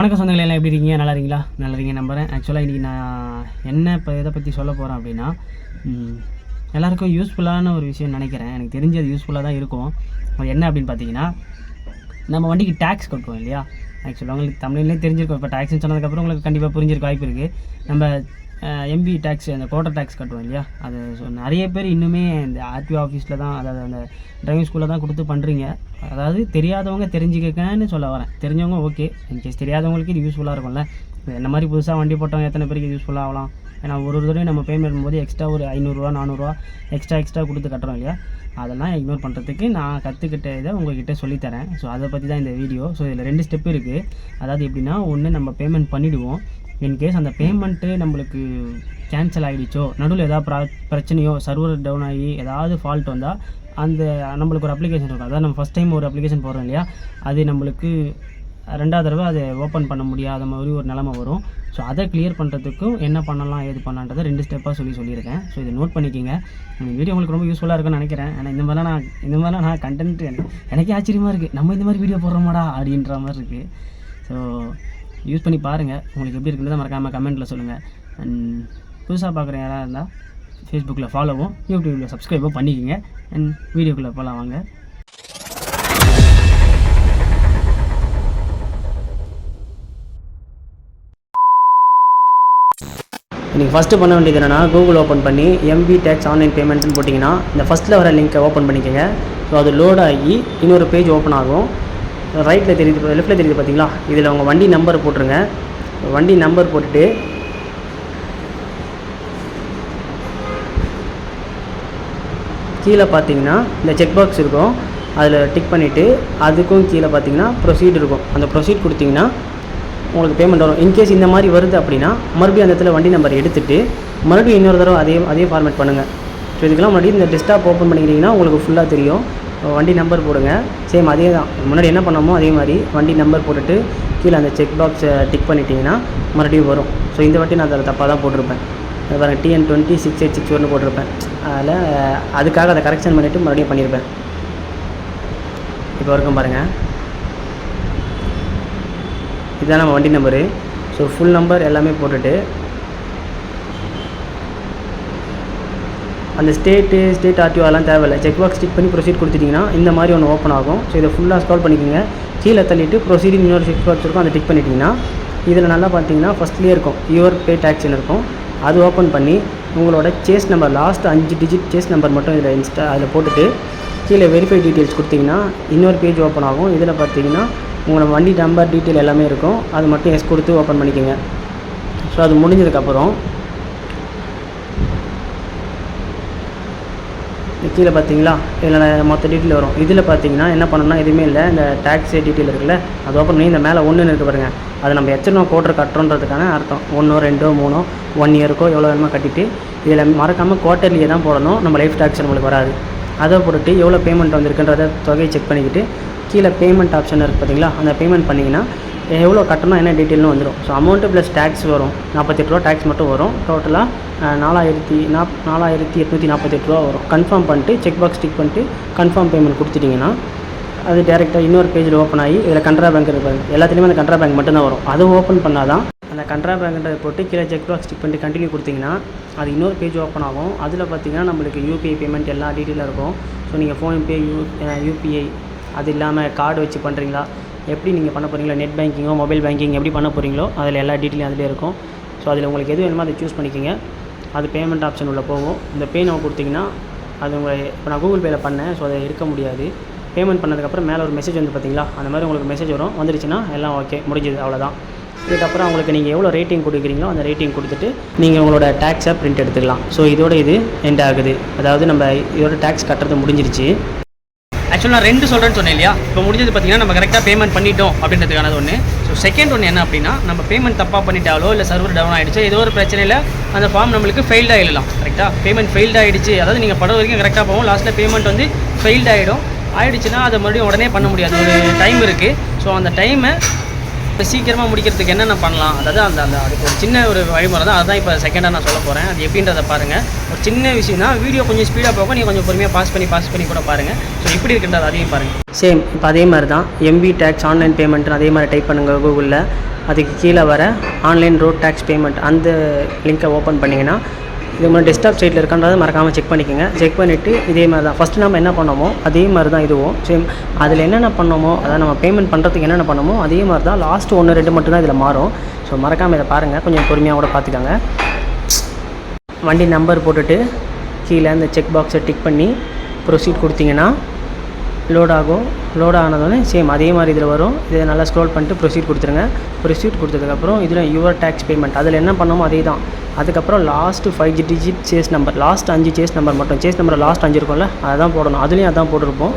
வணக்கம் சொந்தங்கள் எல்லாம் எப்படி இருக்கீங்க? நல்லா இருக்கீங்களா? நல்லா இருக்கீங்க நம்புறேன். ஆக்சுவலாக இன்றைக்கி நான் என்ன இப்போ இதை பற்றி சொல்ல போகிறேன் அப்படின்னா எல்லாருக்கும் யூஸ்ஃபுல்லான ஒரு விஷயம் நினைக்கிறேன். எனக்கு தெரிஞ்சு அது யூஸ்ஃபுல்லாக தான் இருக்கும். அது என்ன அப்படின்னு பார்த்தீங்கன்னா நம்ம வண்டிக்கு டேக்ஸ் கட்டுவோம் இல்லையா? ஆக்சுவலாக உங்களுக்கு தமிழ்லேயே தெரிஞ்சிருக்கும். இப்போ டேக்ஸ்னு சொன்னதுக்கப்புறம் உங்களுக்கு கண்டிப்பாக புரிஞ்சிருக்க வாய்ப்பு இருக்குது நம்ம எம்பி டேக்ஸ் அந்த கோட்டர் டேக்ஸ் கட்டுவோம் இல்லையா? அது ஸோ நிறைய பேர் இன்னுமே இந்த ஆர்டிஓ ஆஃபீஸில் தான் அதாவது அந்த டிரைவிங் ஸ்கூலில் தான் கொடுத்து பண்ணுறீங்க அதாவது தெரியாதவங்க தெரிஞ்சுக்கன்னு சொல்ல வரேன். தெரிஞ்சவங்க ஓகே இன்கேஸ் தெரியாதவங்களுக்கு இது யூஸ்ஃபுல்லாக இருக்கும்ல. என்ன மாதிரி புதுசாக வண்டி போட்டவங்க எத்தனை பேருக்கு யூஸ்ஃபுல்லாக ஆகலாம்? ஏன்னா ஒரு ஒரு தடவையும் நம்ம பேமெண்ட் பண்ணும்போது எக்ஸ்ட்ரா ஒரு ஐநூறுரூவா நானூறுரூவா எக்ஸ்ட்ரா எக்ஸ்ட்ரா கொடுத்து கட்டுறோம் இல்லையா? அதெல்லாம் இக்னோர் பண்ணுறதுக்கு நான் கற்றுக்கிட்ட இதை உங்ககிட்ட சொல்லித்தரேன். ஸோ அதை பற்றி தான் இந்த வீடியோ ஸோ இதில் ரெண்டு ஸ்டெப் இருக்குது அதாவது எப்படின்னா ஒன்று நம்ம பேமெண்ட் பண்ணிவிடுவோம் இன்கேஸ் அந்த பேமெண்ட்டு நம்மளுக்கு கேன்சல் ஆகிடுச்சோ நடுவில் ஏதாவது ப்ரா பிரச்சனையோ சர்வர் டவுன் ஆகி ஏதாவது ஃபால்ட் வந்தால் அந்த நம்மளுக்கு ஒரு அப்ளிகேஷன் இருக்கும். அதாவது நம்ம ஃபஸ்ட் டைம் ஒரு அப்ளிகேஷன் போடுறோம் இல்லையா? அது நம்மளுக்கு ரெண்டாவது தடவை அதை ஓப்பன் பண்ண முடியாத மாதிரி ஒரு நிலமை வரும். ஸோ அதை கிளியர் பண்ணுறதுக்கும் என்ன பண்ணலாம் ஏது பண்ணலான்றதை ரெண்டு ஸ்டெப்பாக சொல்லி சொல்லியிருக்கேன். ஸோ இதை நோட் பண்ணிக்கிங்க. இந்த வீடியோ உங்களுக்கு ரொம்ப யூஸ்ஃபுல்லாக இருக்கும்னு நினைக்கிறேன். ஆனால் இந்த மாதிரிலாம் நான் இந்த மாதிரிலாம் நான் கண்டென்ட் எனக்கே ஆச்சரியமாக இருக்குது நம்ம இந்த மாதிரி வீடியோ போடுறோமாடா அப்படின்ற மாதிரி இருக்குது ஸோ யூஸ் பண்ணி பாருங்கள் உங்களுக்கு எப்படி இருக்குன்றதை மறக்காமல் கமெண்ட்டில் சொல்லுங்கள் அண்ட் புதுசாக பார்க்குற யாராக இருந்தால் ஃபேஸ்புக்கில் ஃபாலோவும் யூடியூப்பில் சப்ஸ்கிரைபும் பண்ணிக்கோங்க. அண்ட் வீடியோக்குள்ளே போகலாம் வாங்க. நீங்கள் ஃபஸ்ட்டு பண்ண வேண்டியது என்னென்னா கூகுள் ஓப்பன் பண்ணி எம்பி டேக்ஸ் ஆன்லைன் பேமெண்ட்ஸ்னு போட்டிங்கன்னா இந்த ஃபஸ்ட்டில் வர லிங்க்கை ஓப்பன் பண்ணிக்கோங்க. ஸோ அது லோட் ஆகி இன்னொரு பேஜ் ஓப்பன் ஆகும். ரைட்டில் தெரியுது லெஃப்ட்டில் தெரியுது பார்த்தீங்களா இதில் உங்கள் வண்டி நம்பர் போட்டுருங்க. வண்டி நம்பர் போட்டுட்டு கீழே பார்த்தீங்கன்னா இந்த செக் பாக்ஸ் இருக்கும். அதில் டிக் பண்ணிவிட்டு அதுக்கும் கீழே பார்த்தீங்கன்னா ப்ரொசீட் இருக்கும். அந்த ப்ரொசீட் கொடுத்தீங்கன்னா உங்களுக்கு பேமெண்ட் வரும். இன்கேஸ் இந்த மாதிரி வருது அப்படின்னா மறுபடியும் அந்த இடத்துல வண்டி நம்பர் எடுத்துகிட்டு மறுபடியும் இன்னொரு தடவை அதே அதே ஃபார்மேட் பண்ணுங்கள் ஸோ இதுக்கெல்லாம் மறுபடியும் இந்த டெஸ்க்டாப் ஓப்பன் பண்ணிக்கிறீங்கன்னா உங்களுக்கு ஃபுல்லாக தெரியும். வண்டி நம்பர் போடுங்க. சேம் அதே தான். முன்னாடி என்ன பண்ணோமோ அதே மாதிரி வண்டி நம்பர் போட்டுட்டு கீழே அந்த செக் பாக்ஸை டிக் பண்ணிட்டீங்கன்னா மறுபடியும் வரும். ஸோ இந்த வாட்டி நான் அதில் தப்பாக தான் போட்டிருப்பேன். அது TN twenty six eight six ஒன்று போட்டிருப்பேன். அதில் அதுக்காக அதை கரெக்ஷன் பண்ணிவிட்டு மறுபடியும் பண்ணியிருப்பேன் இப்போ வரைக்கும் பாருங்கள் இதுதான் நம்ம வண்டி நம்பரு ஸோ ஃபுல் நம்பர் எல்லாமே போட்டுட்டு அந்த ஸ்டேட்டு ஸ்டேட் ஆர்டிஓ அதெல்லாம் தேவையில்லை. செக் பாக்ஸ் ஸ்டிக் பண்ணி ப்ரொசீட் கொடுத்துட்டிங்கன்னா இந்த மாதிரி ஒன்று ஓப்பன் ஆகும். ஸோ இதை ஃபுல்லாக ஸ்க்ரால் பண்ணிக்கோங்க. கீழே தள்ளிட்டு ப்ரொசீடிங் இன்னொரு செக் பாக்ஸ் இருக்கும் அதை டிக் பண்ணிட்டீங்கன்னா இதில் நல்லா பார்த்தீங்கன்னா ஃபஸ்ட்லேயே இருக்கும். யுவர் பே டேக்ஸ்னு இருக்கும். அது ஓப்பன் பண்ணி உங்களோட சேஸ் நம்பர் லாஸ்ட் அஞ்சு டிஜிட் சேஸ் நம்பர் மட்டும் இதில் இன்ஸ்டா அதில் போட்டுட்டு கீழே வெரிஃபை டீட்டெயில்ஸ் கொடுத்தீங்கன்னா இன்னொரு பேஜ் ஓப்பன் ஆகும். இதில் பார்த்தீங்கன்னா உங்களோட வண்டி நம்பர் டீட்டெயில் எல்லாமே இருக்கும். அது மட்டும் எஸ் கொடுத்து ஓப்பன் பண்ணிக்கோங்க. ஸோ அது முடிஞ்சதுக்கப்புறம் கீழே பார்த்தீங்களா? இதில் மொத்த டீட்டெயில் வரும். இதில் பார்த்தீங்கன்னா என்ன பண்ணணும்னா எதுவுமே இல்லை. இந்த டேக்ஸ் டீட்டெயில் இருக்குல்ல அதுக்கப்புறம் ஓப்பன் பண்ணி இந்த மேலே ஒன்றுன்னு இருக்கு பாருங்கள் அது நம்ம எத்தனை கோட்டர் கட்டுறோன்றதுக்கான அர்த்தம். ஒன்றோ ரெண்டோ மூணோ ஒன் இயருக்கோ எவ்வளோ வேணுமோ கட்டிட்டு இதில் மறக்காமல் குவார்ட்டர்லியே தான் போடணும். நம்ம லைஃப் டேக்ஸ் நம்மளுக்கு வராது. அதை போட்டுட்டு எவ்வளோ பேமெண்ட் வந்திருக்குன்றத தொகையை செக் பண்ணிக்கிட்டு கீழே பேமெண்ட் ஆப்ஷன் இருக்குது பார்த்தீங்களா? அந்த பேமெண்ட் பண்ணிங்கன்னா எவ்வளோ கட்டணும் என்ன டீட்டெயில்னு வந்துடும் ஸோ அமௌண்ட்டு ப்ளஸ் டேக்ஸ் வரும். நாற்பத்தெட்டு ரூபா டேக்ஸ் மட்டும் வரும். டோட்டலாக நாலாயிரத்தி நாப் நாலாயிரத்தி எட்நூற்றி நாற்பத்தெட்டு ரூபா வரும். கன்ஃபார்ம் பண்ணிட்டு செக் பாக்ஸ் டிக் பண்ணிட்டு கன்ஃபார்ம் பேமெண்ட் கொடுத்துட்டிங்கன்னா அது டேரெக்டாக இன்னொரு பேஜில் ஓப்பன் ஆகி இதில் கன்ட்ரா பேங்க் இருப்பாங்க எல்லாத்துலேயுமே அந்த கன்ட்ரா பேங்க் மட்டும்தான் வரும். அது ஓப்பன் பண்ணால் தான் அந்த கன்ட்ரா பேங்க்ன்றதை போட்டு கீழே செக் பாக்ஸ் டிக் பண்ணிட்டு கண்டினியூ கொடுத்தீங்கன்னா அது இன்னொரு பேஜ் ஓப்பன் ஆகும். அதில் பார்த்தீங்கன்னா நம்மளுக்கு யூபிஐ பேமெண்ட் எல்லா டீட்டெயிலாக இருக்கும். ஸோ நீங்கள் ஃபோன்பே யூ யூபிஐ அது இல்லாமல் கார்டு வச்சு பண்ணுறீங்களா எப்படி நீங்கள் பண்ண போகிறீங்களோ நெட் பேங்கிங்கோ மொபைல் பேங்கிங் எப்படி பண்ண போகிறீங்களோ அதில் எல்லா டீட்டெயிலும் அதிலே இருக்கும். ஸோ அதில் உங்களுக்கு எது வேணுமோ அதை சூஸ் பண்ணிக்கோங்க. அது பேமெண்ட் ஆப்ஷன் உள்ளே போகும். இந்த பே நம்ம கொடுத்தீங்கன்னா அது உங்களை இப்போ நான் கூகுள் பேயில் பண்ணேன் ஸோ அதை எடுக்க முடியாது. பேமெண்ட் பண்ணதுக்கப்புறம் மேலே ஒரு மெசேஜ் வந்து பார்த்தீங்களா அந்த மாதிரி உங்களுக்கு மெசேஜ் வரும். வந்துருச்சுன்னா எல்லாம் ஓகே முடிஞ்சது அவ்வளோதான் இதுக்கப்புறம் உங்களுக்கு நீங்கள் எவ்வளோ ரேட்டிங் கொடுக்குறீங்களோ அந்த ரேட்டிங் கொடுத்துட்டு நீங்கள் உங்களோட டேக்ஸை பிரிண்ட் எடுத்துக்கலாம். ஸோ இதோட இது எண்ட் ஆகுது. அதாவது நம்ம இதோட டேக்ஸ் கட்டுறது முடிஞ்சிருச்சு. ஆக்சுவலாக நான் ரெண்டு சொல்கிறேன்னு சொன்னேன் இல்லையா? இப்போ முடிஞ்சது பார்த்தீங்கன்னா நம்ம கரெக்டாக பேமெண்ட் பண்ணிட்டோம் அப்படின்றதுக்கானது ஒன்று ஸோ செகண்ட் ஒன்று என்ன அப்படின்னா நம்ம பேமெண்ட் தப்பாக பண்ணிட்டாலோ இல்லை சர்வர் டவுன் ஆகிடுச்சு ஏதோ ஒரு பிரச்சனையில் அந்த ஃபார்ம் நம்மளுக்கு ஃபெயில்ட் ஆகிடலாம் கரெக்டாக பேமெண்ட் ஃபெயில்ட் ஆகிடுச்சு அதாவது நீங்கள் படம் வரைக்கும் கரெக்டாக போகும். லாஸ்ட்டில் பேமெண்ட் வந்து ஃபெயில்ட் ஆகிடும் ஆயிடுச்சுன்னா அதை மறுபடியும் உடனே பண்ண முடியாது. ஒரு டைம் இருக்குது ஸோ அந்த டைமை இப்போ சீக்கிரமாக முடிக்கிறதுக்கு என்னென்ன பண்ணலாம்? அதாவது அந்த அந்த அதுக்கு ஒரு சின்ன ஒரு வழிமுறை தான். அதுதான் இப்போ செகண்டாக நான் சொல்ல போகிறேன் அது எப்படின்றத பாருங்கள் ஒரு சின்ன விஷயம் தான் வீடியோ கொஞ்சம் ஸ்பீடாக போகும் நீங்கள் கொஞ்சம் பொறுமையாக பாஸ் பண்ணி பாஸ் பண்ணி கூட பாருங்கள் ஸோ இப்படி இருக்கின்றது அதையும் பாருங்கள் சேம் இப்போ அதே மாதிரி தான் எம்பி டேக்ஸ் ஆன்லைன் பேமெண்ட் அதே மாதிரி டைப் பண்ணுங்கள் கூகுளில் அதுக்கு கீழே வர ஆன்லைன் ரோட் டேக்ஸ் பேமெண்ட் அந்த லிங்க்கை ஓப்பன் பண்ணிங்கன்னா இது மாதிரி டெஸ்க்டாப் சைட்டில் இருக்கான்றதை மறக்காமல் செக் பண்ணிக்கோங்க. செக் பண்ணிவிட்டு இதே மாதிரி தான். ஃபஸ்ட்டு நம்ம என்ன பண்ணோமோ அதே மாதிரி தான் இதுவும். சேம் அதில் என்னென்ன பண்ணோமோ அதாவது நம்ம பேமெண்ட் பண்ணுறதுக்கு என்னென்ன பண்ணோமோ அதே மாதிரி தான் லாஸ்ட் ஒன்று ரெண்டு மட்டும் தான் இதில் மாறும். ஸோ மறக்காமல் இதை பாருங்கள் கொஞ்சம் பொறுமையாக கூட பார்த்துக்கோங்க. வண்டி நம்பர் போட்டுட்டு கீழே அந்த செக் பாக்ஸை டிக் பண்ணி ப்ரொசீட் கொடுத்தீங்கன்னா லோட் ஆகும். லோட் ஆனதோடனே சேம் அதே மாதிரி இதில் வரும். இதை நல்லா ஸ்க்ரோல் பண்ணிட்டு ப்ரொசீட் கொடுத்துருங்க. ப்ரொசீட் கொடுத்ததுக்கப்புறம் இதில் யுவர் டேக்ஸ் பேமெண்ட் அதில் என்ன பண்ணோமோ அதே தான் அதுக்கப்புறம் last five digit chassis number last அஞ்சு சேஸ் நம்பர் மட்டும். சேஸ் நம்பர் லாஸ்ட் அஞ்சு இருக்கும்ல அதான் போடணும். அதுலேயும் அதான் போட்டிருப்போம்.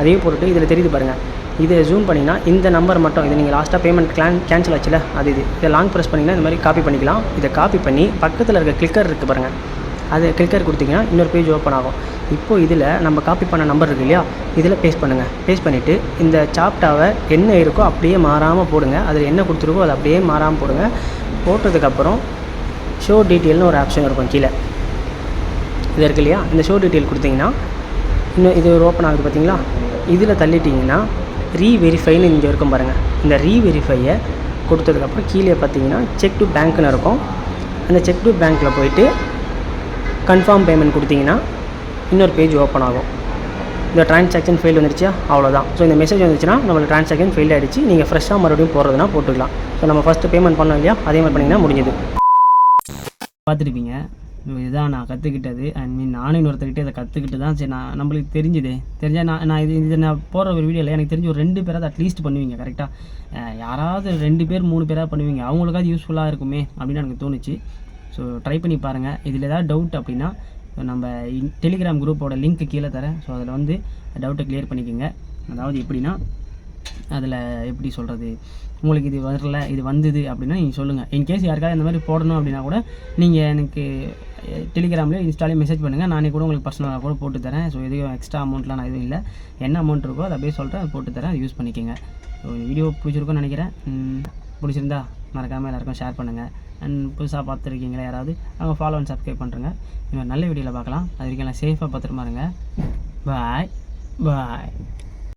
அதையும் போட்டுட்டு இதில் தெரியுது பாருங்கள் இதை ஜூம் பண்ணிங்கன்னா இந்த நம்பர் மட்டும் இது நீங்கள் லாஸ்ட்டாக பேமெண்ட் கிளான் கேன்சல் ஆச்சுல அது இது. இதை லாங் ப்ரெஸ் பண்ணிங்கன்னா இந்த மாதிரி காப்பி பண்ணிக்கலாம். இதை காப்பி பண்ணி பக்கத்தில் இருக்க கிளிக்கர் இருக்குது பாருங்கள் அது கிளிக்கர் கொடுத்தீங்கன்னா இன்னொரு பேஜ் ஓப்பன் ஆகும். இப்போது இதில் நம்ம காப்பி பண்ண நம்பர் இருக்கு இல்லையா? இதில் பேஸ்ட் பண்ணுங்கள் பேஸ்ட் பண்ணிவிட்டு இந்த சாப்டாவை என்ன இருக்கோ அப்படியே மாறாமல் போடுங்க. அதில் என்ன கொடுத்துருக்கோ அதை அப்படியே மாறாமல் போடுங்க. போட்டதுக்கப்புறம் ஷோ டீட்டெயில்னு ஒரு ஆப்ஷன் இருக்கும் கீழே. இது இருக்கு இல்லையா? இந்த ஷோ டீட்டெயில் கொடுத்தீங்கன்னா இன்னும் இது ஒரு ஓப்பன் ஆகுது பார்த்தீங்களா இதில் தள்ளிட்டிங்கன்னா ரீவெரிஃபைன்னு இங்கே இருக்கும் பாருங்கள் இந்த ரீவெரிஃபையை கொடுத்ததுக்கப்புறம் கீழே பார்த்தீங்கன்னா செக் டு பேங்க்னு இருக்கும். அந்த செக் டு பேங்க்கில் போயிட்டு கன்ஃபார்ம் பேமெண்ட் கொடுத்தீங்கன்னா இன்னொரு பேஜ் ஓப்பன் ஆகும். இந்த டிரான்சாக்ஷன் ஃபெயில் வந்துருச்சா அவ்வளோதான் ஸோ இந்த மெசேஜ் வந்துச்சுன்னா நம்மளுக்கு டிரான்சாக்ஷன் ஃபெயில் ஆகிடுச்சு நீங்கள் ஃப்ரெஷ்ஷாக மறுபடியும் போடுறதுனா போட்டுக்கலாம். ஸோ நம்ம ஃபஸ்ட்டு பேமெண்ட் பண்ணோம் இல்லையா? அதே மாதிரி பண்ணிங்கன்னா முடிஞ்சது. பார்த்துருப்பீங்க. இதுதான் நான் கற்றுக்கிட்டது ஐ மீன் நானும் இன்னொருத்தர்கிட்ட இதை கற்றுக்கிட்டு தான் சரி நான் நம்மளுக்கு தெரிஞ்சுது. தெரிஞ்சால் நான் நான் இது இது நான் போடுற ஒரு வீடியோவில் எனக்கு தெரிஞ்சு ஒரு ரெண்டு பேராவது அட்லீஸ்ட் பண்ணுவீங்க கரெக்டாக யாராவது ரெண்டு பேர் மூணு பேராக பண்ணுவீங்க. அவங்களுக்காவது யூஸ்ஃபுல்லாக இருக்குமே அப்படின்னு எனக்கு தோணுச்சு. ஸோ ட்ரை பண்ணி பாருங்கள் இதில் ஏதாவது டவுட் அப்படின்னா நம்ம டெலிகிராம் குரூப்போட லிங்க் கீழே தரேன். ஸோ அதில் வந்து டவுட்டை க்ளியர் பண்ணிக்கோங்க. அதாவது எப்படின்னா அதில் எப்படி சொல்கிறது உங்களுக்கு இது வரல இது வந்தது அப்படின்னா நீங்கள் சொல்லுங்கள் இன்கேஸ் யாருக்காவது இந்த மாதிரி போடணும் அப்படின்னா கூட நீங்கள் எனக்கு டெலிகிராம்லேயே இன்ஸ்டாலே மெசேஜ் பண்ணுங்கள் நானே கூட உங்களுக்கு பர்சனலாக கூட போட்டு தரேன். ஸோ எதுவும் எக்ஸ்ட்ரா அமௌண்ட்லாம் நான் எதுவும் இல்லை. என்ன அமௌண்ட் இருக்கோ அதை அப்படியே சொல்கிறேன் அதை போட்டு தரேன். அதை யூஸ் பண்ணிக்கோங்க. ஸோ வீடியோ பிடிச்சிருக்கோன்னு நினைக்கிறேன். பிடிச்சிருந்தா மறக்காமல் எல்லாருக்கும் ஷேர் பண்ணுங்கள் அண்ட் புதுசாக பார்த்துருக்கீங்களா யாராவது? அவங்க ஃபாலோ அண்ட் சப்ஸ்கிரைப் பண்ணுறேங்க இன்னும் நல்ல வீடியோவில் பார்க்கலாம். அது வரைக்கும் எல்லாம் சேஃபாக பத்திரமா இருங்க பாய் பாய்